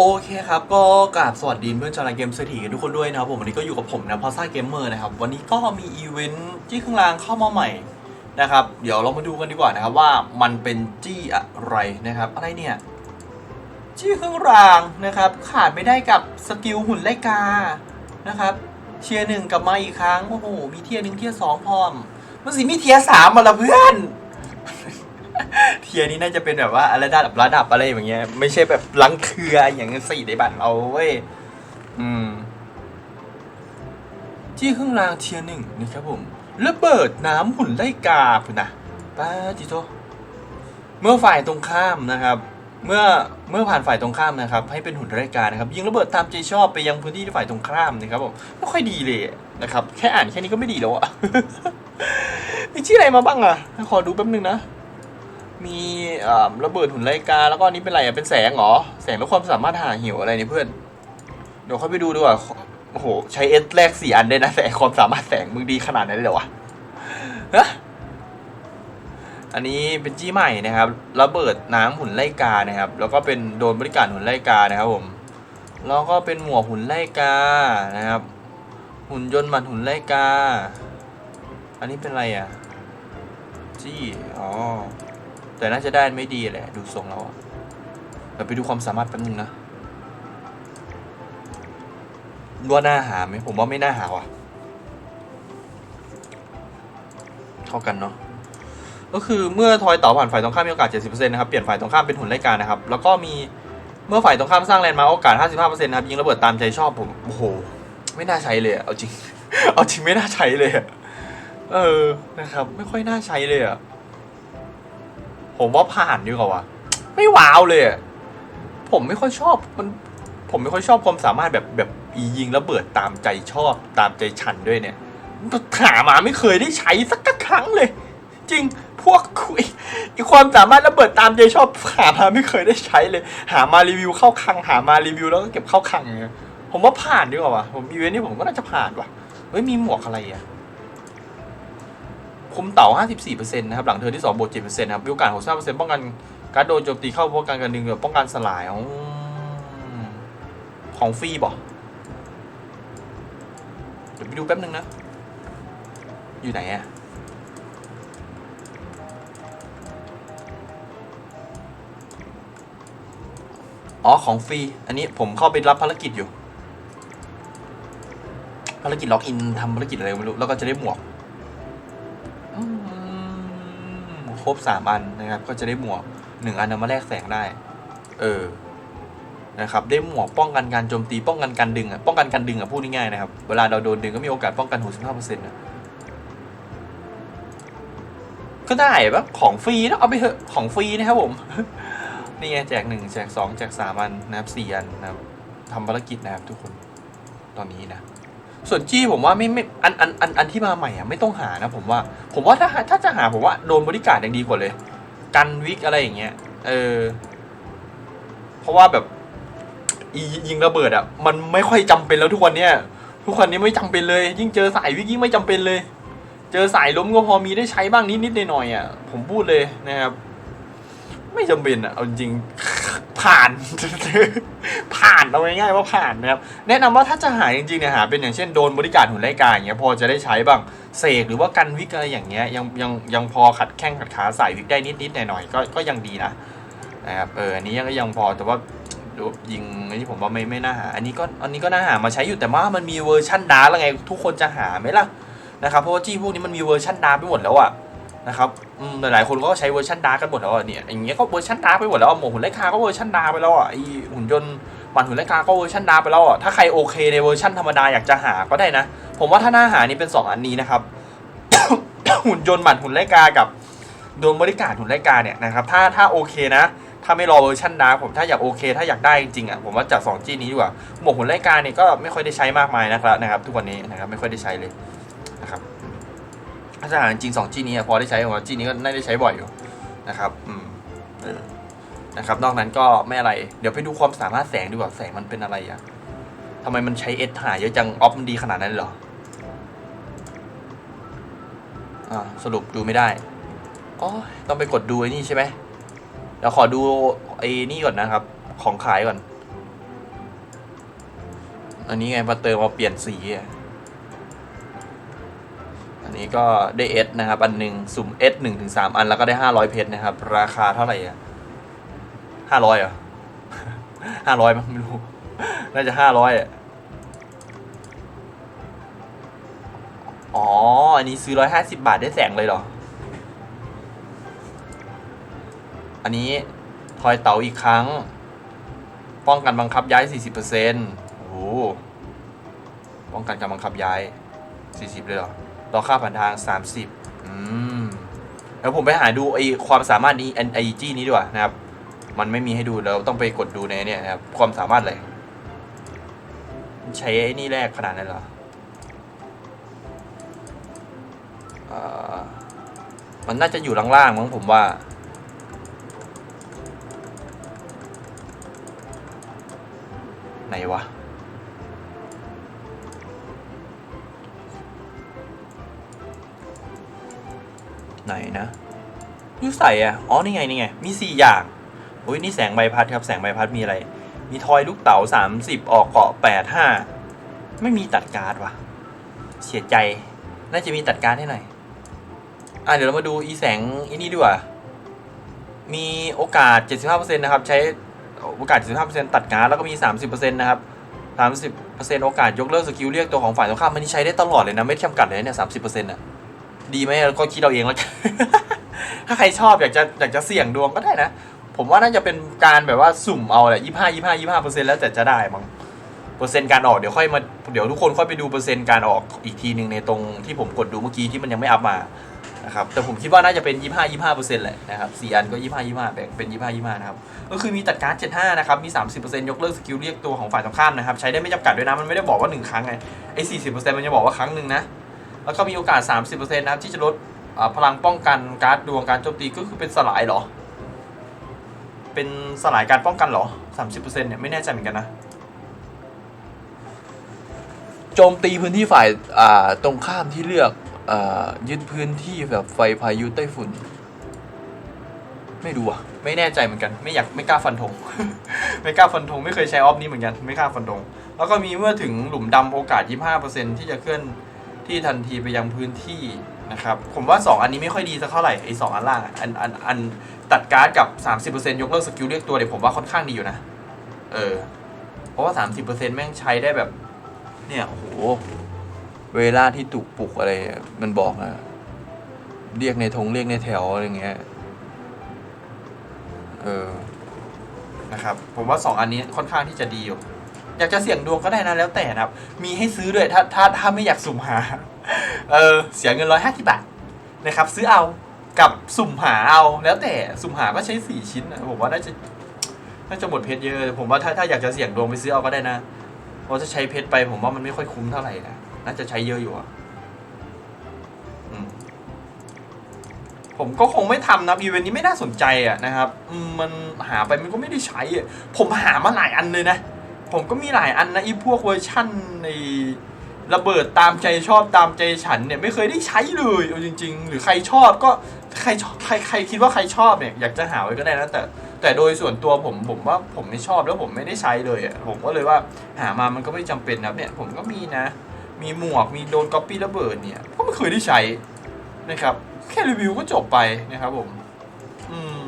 โอเคครับ ก็กราบสวัสดีเพื่อนชาวเกมเศรษฐีกันทุกคนด้วยนะครับผมวันนี้ก็อยู่กับผมนะพอซ่าเกมเมอร์นะครับ วันนี้ก็มีอีเวนต์จี้เครื่องรางเข้ามาใหม่นะครับ เดี๋ยวเรามาดูกันดีกว่านะครับว่ามันเป็นจี้อะไรนะครับ อะไรเนี่ย จี้เครื่องรางนะครับ ขาดไม่ได้กับสกิลหุ่นไลกานะครับ เทียร์หนึ่งกลับมาอีกครั้งโอ้โหมีเทียร์หนึ่งเทียร์สองพร้อมมันสิมีเทียร์สามมาละเพื่อน เทียนี้น่าจะเป็นแบบว่าระดับระดับอะไรอย่างเงี้ย ไม่ใช่แบบลังเครืออย่างสี่ในบัตรเราเว้ยอืม ที่เครื่องรางเทียร์หนึ่งนะครับผมระเบิดน้ำหุ่นไล่กาคุณนะป้าจิโตเมื่อฝ่ายตรงข้ามนะครับ เมื่อเมื่อผ่านฝ่ายตรงข้ามนะครับ ให้เป็นหุ่นไล่กานะครับยิงระเบิดตามใจชอบไปยังพื้นที่ที่ฝ่ายตรงข้ามนะครับผมไม่ค่อยดีเลยนะครับ แค่อ่านแค่นี้ก็ไม่ดีแล้วอะมีชื่ออะไรมาบ้างอะขอดูแป๊บนึงนะ มีระเบิดหุ่นไลกา แล้วก็นนี้เป็นอะไรอะ เป็นแสงเหรอ แสงแล้วความสามารถหาหิวอะไรนี่เพื่อน เดี๋ยวค่อยไปดูดีกว่า โอ้โห ใช้เอสแรกสี่อันได้นะ แต่ความสามารถแสงมึงดีขนาดไหนเลยเหรอวะฮะอันนี้เป็นจี้ใหม่นะครับระเบิดน้ำหุ่นไล่กานะครับ แล้วก็เป็นโดนบริการหุ่นไล่กานะครับผมแล้วก็เป็นหมวกหุ่นไล่กานะครับ หุ่นยนต์หมัดหุ่นไล่กา อันนี้เป็นอะไรอะจี้อ๋อ แต่น่าจะได้ไม่ดีแหละ ดูทรงแล้วอะเราไปดูความสามารถแป๊บนึงนะว่าน่าหาไหมผมว่าไม่น่าหาว่ะ เท่ากันเนาะก็คือเมื่อทอยต่อผ่านฝ่ายตรงข้ามมีโอกาส 70%นะครับ เปลี่ยนฝ่ายตรงข้ามเป็นหุ่นไล่การนะครับ แล้วก็มีเมื่อฝ่ายตรงข้ามสร้างแลนด์มาร์โอกาส 55%นะครับ ยิงระเบิดตามใจชอบผม โอ้โห ไม่น่าใช้เลยอะเอาจริง เอาจริงไม่น่าใช้เลยอะเออ นะครับ ไม่ค่อยน่าใช้เลยอะ ผมว่าผ่านดีกว่าวะไม่ว้าวเลยอะผมไม่ค่อยชอบมัน ผมไม่ค่อยชอบความสามารถแบบแบบอียิงแล้วเบิดตามใจชอบตามใจฉันด้วยเนี่ยหามาไม่เคยได้ใช้สักครั้งเลย จริงพวกคุยอีความสามารถระเบิดตามใจชอบหามาไม่เคยได้ใช้เลย หามารีวิวเข้าคัง หามารีวิวแล้วก็เก็บเข้าคังเนี่ยผมว่าผ่านดีกว่าวะผมอีเวนต์นี้ผมก็น่าจะผ่านว่ะเฮ้ยมีหมวกอะไรอะ คุมเต่า 54%นะครับ หลังเธอที่2บวก7%นะครับมีโอกาส65%ป้องกันการโดนโจมตีเข้าป้องกันการดึงแบบป้องกันสลายขอ๋อของฟรีบ่เดี๋ยวไปดูแป๊บนึงนะ อยู่ไหนอะอ๋อ ของฟรี อันนี้ผมเข้าไปรับภารกิจอยู่ ภารกิจล็อกอินทำภารกิจอะไรไม่รู้ แล้วก็จะได้หมวก รบสามอันนะครับ ก็จะได้หมวกหนึ่งอันเอามาแลกแสงได้ เออนะครับได้หมวกป้องกันการโจมตีป้องกันการดึงอะป้องกันการดึงอะพูดง่ายๆนะครับ เวลาเราโดนดึงก็มีโอกาสป้องกัน 65%นะก็ได้ปะของฟรีนะเอาไปเถอะของฟรีนะครับผม นี่ไงแจกหนึ่งแจกสองแจกสามอันนะครับสี่อันนะครับทำภารกิจนะครับทุกคนตอนนี้นะ ส่วนจี้ผมว่าไม่ไม่อันอันอันอันที่มาใหม่อะไม่ต้องหานะผมว่า ผมว่าถ้าถ้าจะหาผมว่าโดนบริการยังดีกว่าเลย กันวิกอะไรอย่างเงี้ย เออ เพราะว่าแบบยิงระเบิดอะ มันไม่ค่อยจำเป็นแล้วทุกวันเนี้ยทุกวันนี้ไม่จำเป็นเลย ยิ่งเจอสายวิกยิ่งไม่จำเป็นเลย เจอสายล้มก็พอมีได้ใช้บ้างนิดนิดหน่อยหน่อยๆอะผมพูดเลยนะครับ ไม่จำเป็นอะเอาจริงผ่าน ผ่านเอาง่ายๆว่าผ่านนะครับแนะนำว่าถ้าจะหาจริงๆเนี่ยหาเป็นอย่างเช่นโดนบริการหุ่นไล่กาอย่างเงี้ยพอจะได้ใช้บ้างเสกหรือว่ากันวิกอะไรอย่างเงี้ยยังยังยังพอขัดแข้งขัดขาใส่วิกได้นิดๆหน่อยๆก็ก็ยังดีนะนะครับเอออันนี้ยังยังพอแต่ว่ายิงอันนี้ผมว่าไม่ไม่น่าหา อันนี้ก็อันนี้ก็น่าหามาใช้อยู่แต่ว่ามันมีเวอร์ชั่นดาร์กแล้วไงทุกคนจะหาไหมล่ะนะครับเพราะว่าจี้พวกนี้มันมีเวอร์ชั่นดาร์กไปหมดแล้วอะ นะครับหลายๆคนก็ใช้เวอร์ชันดาร์กันหมดแล้วอะเนี่ยอย่างเงี้ยก็เวอร์ชันดาร์ไปหมดแล้วหมวกหุ่นไล่กาก็เวอร์ชันดาร์ไปแล้วอะไอหุ่นยนต์มันหุ่นไล่กาก็เวอร์ชันดาร์ไปแล้วอะถ้าใครโอเคในเวอร์ชันธรรมดาอยากจะหาก็ได้นะ ผมว่าถ้าหน้าหานี่เป็น 2 อันนี้นะครับหุ่นยนต์บัตรหุ่นไล่กากับโดนบริการหุ่นไล่กาเนี่ยนะครับถ้าถ้าโอเคนะ ถ้าไม่รอเวอร์ชันดาร์ผมถ้าอยากโอเค ถ้าอยากได้จริงๆอะผมว่าจัด2จี้นี้ดีกว่าหมวกหุ่นไล่กาเนี่ยก็ไม่ค่อยได้ใช้มากมายนะครับนะครับ ทุกวันนี้นะครับไม่ค่อยได้ใช้เลย ถ้าจะหาจริงสองจี้นี้พอได้ใช้ผมว่าจี้นี้ก็น่าได้ใช้บ่อยอยู่นะครับอืมเออนะครับ นอกนั้นก็ไม่อะไร เดี๋ยวไปดูความสามารถแสงดีกว่าแสงมันเป็นอะไรอะทำไมมันใช้เอสหาเยอะจังออฟมันดีขนาดนั้นเหรออ่าสรุปดูไม่ได้อ๋อต้องไปกดดูไอ้นี่ใช่ไหมเดี๋ยวขอดูไอ้นี่ก่อนนะครับ ของขายก่อน อันนี้ไงมาเติมมาเปลี่ยนสีอะ นนี้ก็ได้เอสนะครับ อันหนึ่งสุ่มเอสหนึ่งถึงสามอันแล้วก็ได้ห้าร้อยเพชรนะครับ ราคาเท่าไหร่อะห้าร้อยอะห้าร้อยมั้งไม่รู้ น่าจะห้าร้อยอะอ๋อ อันนี้ซื้อร้อยห้าสิบาทได้แสงเลยเหรอ อันนี้ทอยเต๋าอีกครั้ง ป้องกันบังคับย้าย40%โอ้โหป้องกันการบังคับย้าย40เลยเหรอ รอค่าผ่านทาง 30อืมแล้วผมไปหาดูไอความสามารถนี้ไอจีนี้ดีกว่านะครับ มันไม่มีให้ดูเราต้องไปกดดูในเนี่ยนะครับความสามารถอะไรใช้ไอ้นี่แรกขนาดนั้นเหรอเอ่อมันน่าจะอยู่ล่างๆมั้งผมว่า ไหนวะ ไหนนะยูใส่อะอ๋อนี่ไงนี่ไงมีสี่อย่างโอ้ยนี่แสงใบพัดครับแสงใบพัดมีอะไร มีทอยลูกเต๋าสามสิบออกเกาะแปดห้าไม่มีตัดการ์ดว่ะ เสียใจน่าจะมีตัดการ์ดให้หน่อยอะเดี๋ยวเรามาดูอีแสงอีนี่ดีกว่ามีโอกาส 75%นะครับ ใช้โอกาส 75%ตัดการ์ดแล้วก็มี 30%นะครับ30%โอกาสยกเลิกสกิลเรียกตัวของฝ่ายตรงข้ามมันนี่ใช้ได้ตลอดเลยนะไม่จำกัดเลยเนี่ย30%อะ ดีไหมก็คิดเอาเองแล้วกันถ้าใครชอบอยากจะอยากจะเสี่ยงดวงก็ได้นะ ผมว่าน่าจะเป็นการแบบว่าสุ่มเอาแหละยี่ห้ายี่ห้ายี่ห้าเปอร์เซ็นต์แล้วแต่จะได้มั้งเปอร์เซ็นต์การออกเดี๋ยวค่อยมาเดี๋ยวทุกคนค่อยไปดูเปอร์เซ็นต์การออกอีกทีหนึ่งในตรงที่ผมกดดูเมื่อกี้ที่มันยังไม่อัพมานะครับแต่ผมคิดว่าน่าจะเป็นยี่ห้ายี่ห้าเปอร์เซ็นต์แหละนะครับสี่อันก็ยี่ห้ายี่ห้าแบ่งเป็นยี่ห้ายี่ห้านะครับก็คือมีตัดการ์ดเจ็ดห้านะครับมีสามสิบเปอร์เซ็นต์ยกเลิกสกิลเรียกตัวของฝ่ายตรงข้ามนะครับใช้ได้ไม่จำกัดด้วยนะมันไม่ได้บอกว่าหนึ่งครั้งไงไอ้สี่สิบเปอร์เซ็นต์มันจะบอกว่าครั้งหนึ่งนะ แล้วก็มีโอกาสสามสิบเปอร์เซ็นะครับที่จะลดพลังป้องกันการ์ดดวงการโจมตีก็คือเป็นสลายเหรอ เป็นสลายการป้องกันเหรอ 30%เนี่ยไม่แน่ใจเหมือนกันนะ โจมตีพื้นที่ฝ่ายตรงข้ามที่เลือกอยึดพื้นที่แบบไฟพายุไต้ฝุ่น ไม่รู้อะไม่แน่ใจเหมือนกัน ไม่อยากไม่กล้าฟันธง ไม่กล้าฟันธงไม่เคยใช้ออฟนี้เหมือนกัน ไม่กล้าฟันธง แล้วก็มีเมื่อถึงหลุมดำโอกาส 25%ที่จะเคลื่อน ที่ทันทีไปยังพื้นที่นะครับ ผมว่า 2 อันนี้ไม่ค่อยดีสักเท่าไหร่ไอ้สองอันล่างอันอันอันตัดการ์ดกับ 30%ยกเลิกสกิลเรียกตัวเนี่ยผมว่าค่อนข้างดีอยู่นะ เออ เพราะว่า 30%แม่งใช้ได้แบบ เนี่ยโหเวลาที่ตุกปลุกอะไร มันบอกอะเรียกในธงเรียกในแถวอะไรเงี้ย เออ นะครับ ผมว่า 2 อันนี้ค่อนข้างที่จะดีอยู่ อยากจะเสี่ยงดวงก็ได้นะแล้วแต่นะครับ มีให้ซื้อด้วยถ้าถ้าถ้าไม่อยากสุ่มหา เออเสียเงินร้อยห้าสิบาทนะครับ ซื้อเอากับสุ่มหาเอาแล้วแต่สุ่มหาก็ใช้สี่ชิ้นนะผมว่าน่าจะน่าจะหมดเพชรเยอะผมว่าถ้าถ้าอยากจะเสี่ยงดวงไปซื้อเอาก็ได้นะเพราะถ้าใช้เพชรไปผมว่ามันไม่ค่อยคุ้มเท่าไหร่นะน่าจะใช้เยอะอยู่อะอืมผมก็คงไม่ทำนะอีเวนต์นี้ไม่น่าสนใจอะนะครับ มันหาไปมันก็ไม่ได้ใช้อะผมหามาหลายอันเลยนะ ผมก็มีหลายอันนะไอีพวกเวอร์ชั่นในระเบิดตามใจชอบตามใจฉันเนี่ยไม่เคยได้ใช้เลยเอาจริง ๆ หรือใครชอบก็ใครชอบใครใครคิดว่าใครชอบเนี่ยอยากจะหาไว้ก็ได้นะแต่ แต่โดยส่วนตัวผมผมว่าผมไม่ชอบแล้วผมไม่ได้ใช้เลยอะผมก็เลยว่าหามามันก็ไม่จำเป็นนะเนี่ยผมก็มีนะ มีหมวกมีโดนก๊อปปี้ระเบิดเนี่ยก็ไม่เคยได้ใช้นะครับ แค่รีวิวก็จบไปนะครับผม อืม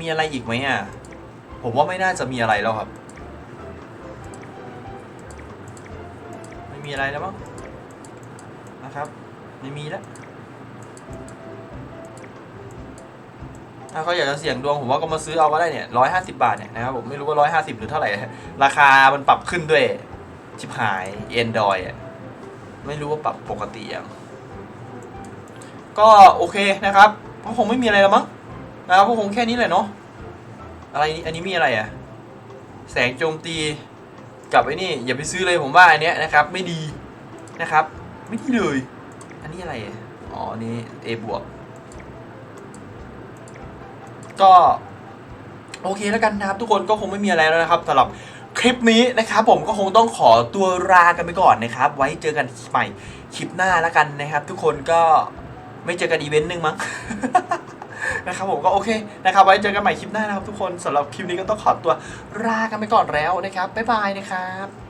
มีอะไรอีกไหมอะ ผมว่าไม่น่าจะมีอะไรแล้วครับ ไม่มีอะไรแล้วมั้งนะครับ ไม่มีแล้ว ถ้าเขาอยากจะเสี่ยงดวงผมว่าก็มาซื้อเอาก็ได้เนี่ยร้อยห้าสิบาทเนี่ยนะครับผมไม่รู้ว่าร้อยห้าสิบหรือเท่าไหร่ ราคามันปรับขึ้นด้วย ชิบหายเอ็นดอยอะไม่รู้ว่าปรับปกติยังก็โอเคนะครับก็คงไม่มีอะไรแล้วมั้งนะครับก็คงแค่นี้แหละเนาะ อะไรอันนี้มีอะไรอะ่ะ แสงโจมตีกับไอ้นี่ อย่าไปซื้อเลยผมว่าอันเนี้ยนะครับ ไม่ดีนะครับ ไม่ดีเลย อันนี้อะไรอ๋ออันนี้ A บวกก็โอเคแล้วกันนะครับ ทุกคนก็คงไม่มีอะไรแล้วนะครับสำหรับคลิปนี้นะครับผมก็คงต้องขอตัวลากันไปก่อนนะครับ ไว้เจอกันใหม่คลิปหน้าแล้วกันนะครับ ทุกคนก็ไม่เจอกันอีเวนต์หนึ่งมั้ง นะครับผมก็โอเคนะครับไว้เจอกันใหม่คลิปหน้านะครับทุกคนสำหรับคลิปนี้ก็ต้องขอตัวลากันไปก่อนแล้วนะครับบ๊ายบายนะครับ